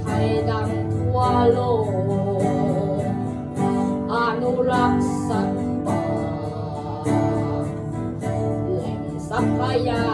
ไทยดังทั่วโลก อนุรักษ์สัตว์ป่าแหล่งทรัพยา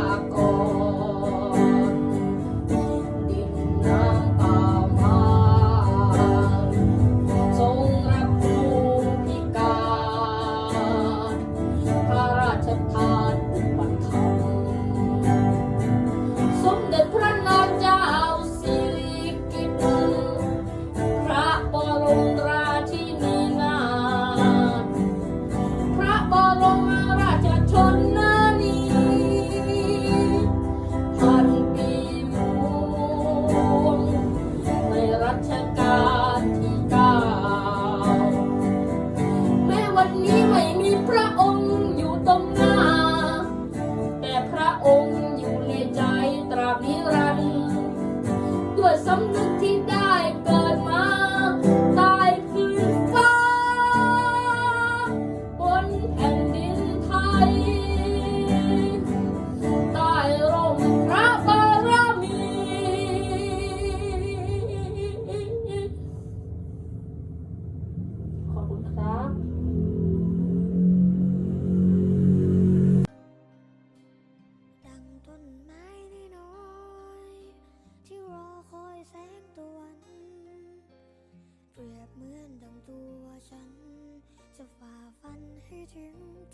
สำนึกที่ได้เกิดมาใต้พื้นฟ้า บนแผ่นดินไทย ใต้ร่มพระบารมี ขอบคุณครับ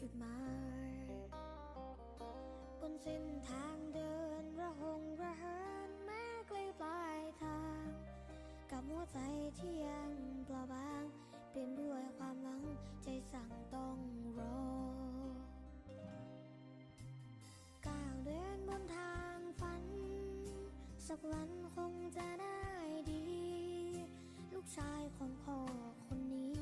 ดหมาย บนเส้นทางเดินระหงระเหินแม้ไกลปลายทาง กับหัวใจที่ยังเปล่าบางเป็นด้วยความหวังใจสั่งต้องรอก้าวเดินบนทางฝัน สักวันคงจะได้ดี ลูกชายของพ่อคนนี้